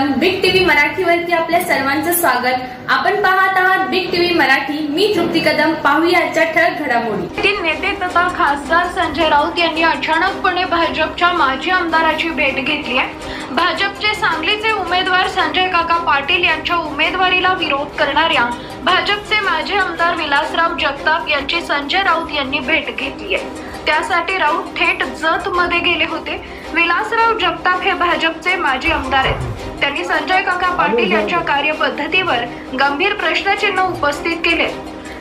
मराठीवरती आपल्या सर्वांचं स्वागत. आपण पाहत आहात बिग टीव्ही मराठी. मी तृप्ती कदम. पाहूया आजच्या ठळक घडामोडी. नेते तथा खासदार संजय राऊत यांनी अचानकपणे भाजपच्या माजी आमदाराची भेट घेतली आहे. भाजपचे सांगलीचे उमेदवार संजय काका पाटील यांच्या उमेदवारीला विरोध करणाऱ्या भाजपचे माजी आमदार विलासराव जगताप यांची संजय राऊत यांनी भेट घेतली आहे. त्यासाठी राऊत थेट जत मध्ये गेले होते. विलासराव जगताप हे भाजपचे माजी आमदार आहेत. त्यांनी संजय काका पाटील यांच्या कार्यपद्धतीवर गंभीर प्रश्नचिन्ह उपस्थित केले.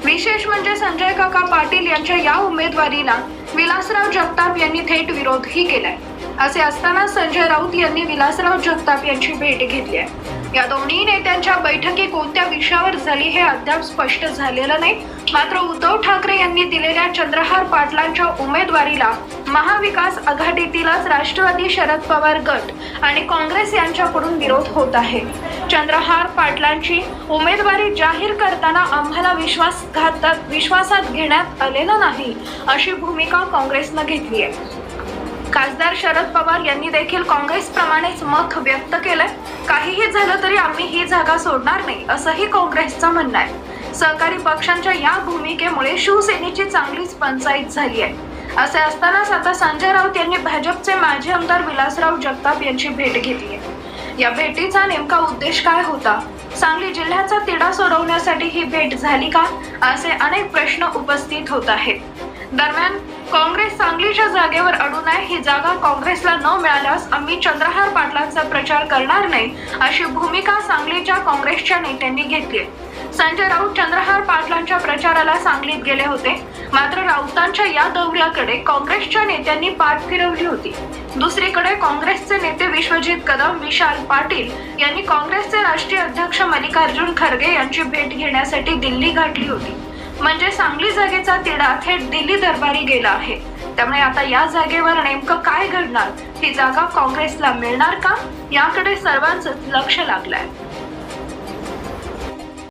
विशेष म्हणजे संजय काका पाटील यांच्या या उमेदवारीला विलासराव जगताप यांनी थेट विरोधही केलाय. असे असताना संजय राऊत यांनी विलासराव जगताप यांची भेट घेतली आहे. या दोन्ही नेत्यांच्या बैठकी कोणत्या विषयावर झाली हे अद्याप स्पष्ट झालेलं नाही. मात्र उद्धव ठाकरे यांनी दिलेल्या चंद्रहार पाटलांच्या उमेदवारीला महाविकास आघाडीतीलच राष्ट्रवादी शरद पवार गट आणि काँग्रेस यांच्याकडून विरोध होत आहे. चंद्रहार पाटलांची उमेदवारी जाहीर करताना आम्हाला विश्वासघातात विश्वासात घेण्यात आलेलं नाही अशी भूमिका काँग्रेसनं घेतली आहे. खासदार शरद पवार यांनी देखील काँग्रेसप्रमाणेच मत व्यक्त केलंय. काहीही झालं तरी आम्ही ही जागा सोडणार नाही असंही काँग्रेसचं म्हणणं आहे. सहकारी पक्षांच्या या भूमिकेमुळे शिवसेनेची चांगलीच पंचायत झाली आहे. असे असतानाच आता संजय राऊत यांनी भाजपचे माजी आमदार विलासराव जगताप यांची भेट घेतली आहे. या भेटीचा नेमका उद्देश काय होता? सांगली जिल्ह्याचा तिढा सोडवण्यासाठी ही भेट झाली का? असे अनेक प्रश्न उपस्थित होत आहेत. दरम्यान काँग्रेस सांगलीच्या जागेवर अडून आहे ही जागा काँग्रेसला न मिळाल्यास आम्ही चंद्रहार पाटलांचा प्रचार करणार नाही अशी भूमिका सांगलीच्या काँग्रेसच्या नेत्यांनी घेतली संजय राऊत चंद्रहार पाटलांच्या प्रचाराला सांगलीत गेले होते. मात्र राऊतांच्या या दौऱ्याकडे काँग्रेसच्या नेत्यांनी पाठ फिरवली होती. दुसरीकडे काँग्रेसचे नेते विश्वजित कदम विशाल पाटील यांनी काँग्रेसचे राष्ट्रीय अध्यक्ष मल्लिकार्जुन खरगे यांची भेट घेण्यासाठी दिल्ली गाठली होती. म्हणजे सांगली जागेचा तिढा थेट दिल्ली दरबारी गेला आहे. त्यामुळे आता या जागेवर नेमकं काय घडणार? ही जागा काँग्रेसला मिळणार का? याकडे सर्वांच लक्ष लागलंय.